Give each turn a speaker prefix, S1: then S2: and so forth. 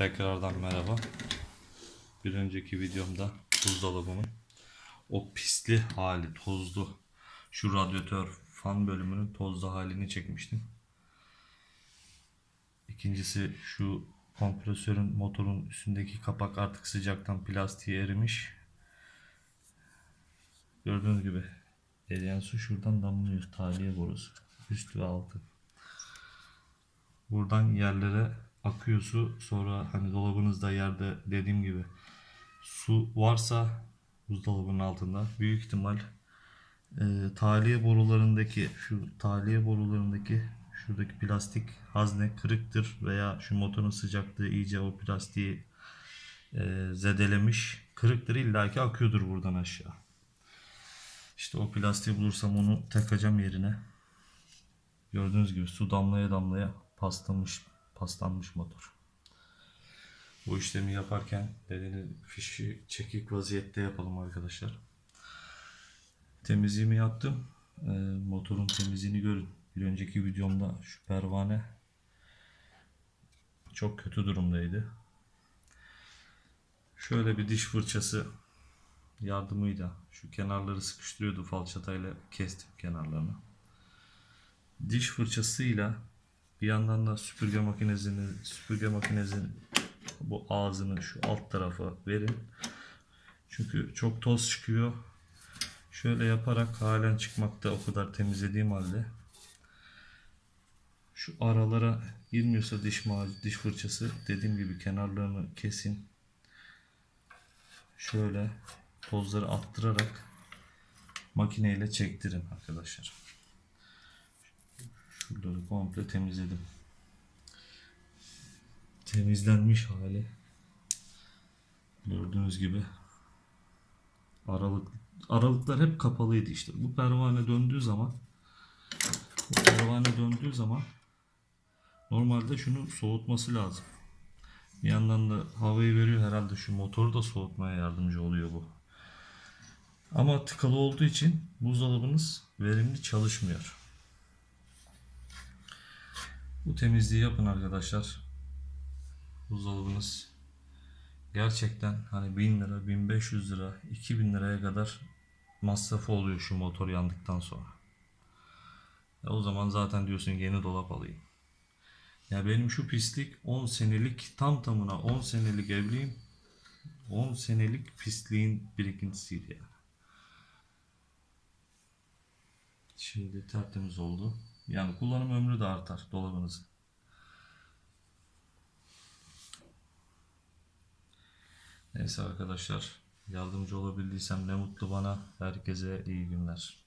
S1: Tekrardan merhaba. Bir önceki videomda buzdolabımın o pisli hali, tozlu, şu radyatör fan bölümünün tozlu halini çekmiştim. İkincisi şu kompresörün motorun üstündeki kapak artık sıcaktan plastiğe erimiş. Gördüğünüz gibi eriyen su şuradan damlıyor. Tahliye borusu. Üst ve altı. Buradan yerlere akıyor su. Sonra hani dolabınızda yerde dediğim gibi su varsa buzdolabının altında büyük ihtimal e, tahliye borularındaki şu tahliye borularındaki şuradaki plastik hazne kırıktır veya şu motorun sıcaklığı iyice o plastiği e, zedelemiş. Kırıktır illaki akıyordur buradan aşağı. İşte o plastiği bulursam onu takacağım yerine. Gördüğünüz gibi su damlaya damlaya paslanmış, paslanmış motor. Bu işlemi yaparken dediğiniz fişi çekik vaziyette yapalım arkadaşlar. Temizliğimi yaptım. Ee, motorun temizliğini görün. Bir önceki videomda şu pervane çok kötü durumdaydı. Şöyle bir diş fırçası yardımıyla şu kenarları sıkıştırıyordu falçatayla kestim kenarlarını. Diş fırçasıyla bir yandan da süpürge makinesini süpürge makinesinin bu ağzını şu alt tarafa verin. Çünkü çok toz çıkıyor. Şöyle yaparak halen çıkmakta o kadar temizlediğim halde şu aralara girmiyorsa diş macun, diş fırçası dediğim gibi kenarlarını kesin. Şöyle tozları attırarak makineyle çektirin arkadaşlar. Şuraları komple temizledim. Temizlenmiş hali. Gördüğünüz gibi aralık aralıklar hep kapalıydı işte. Bu pervane döndüğü zaman bu pervane döndüğü zaman normalde şunu soğutması lazım. Bir yandan da havayı veriyor herhalde şu motoru da soğutmaya yardımcı oluyor bu. Ama tıkalı olduğu için buzdolabınız verimli çalışmıyor. Bu temizliği yapın arkadaşlar. Buzdolabınız gerçekten hani 1000 lira, 1500 lira, 2000 liraya kadar masrafı oluyor şu motor yandıktan sonra. E o zaman zaten diyorsun yeni dolap alayım. Ya benim şu pislik 10 senelik tam tamına 10 senelik evliyim. 10 senelik pisliğin birikintisiydi yani. Şimdi tertemiz oldu. Yani kullanım ömrü de artar dolabınızın. Neyse arkadaşlar yardımcı olabildiysem ne mutlu bana. Herkese iyi günler.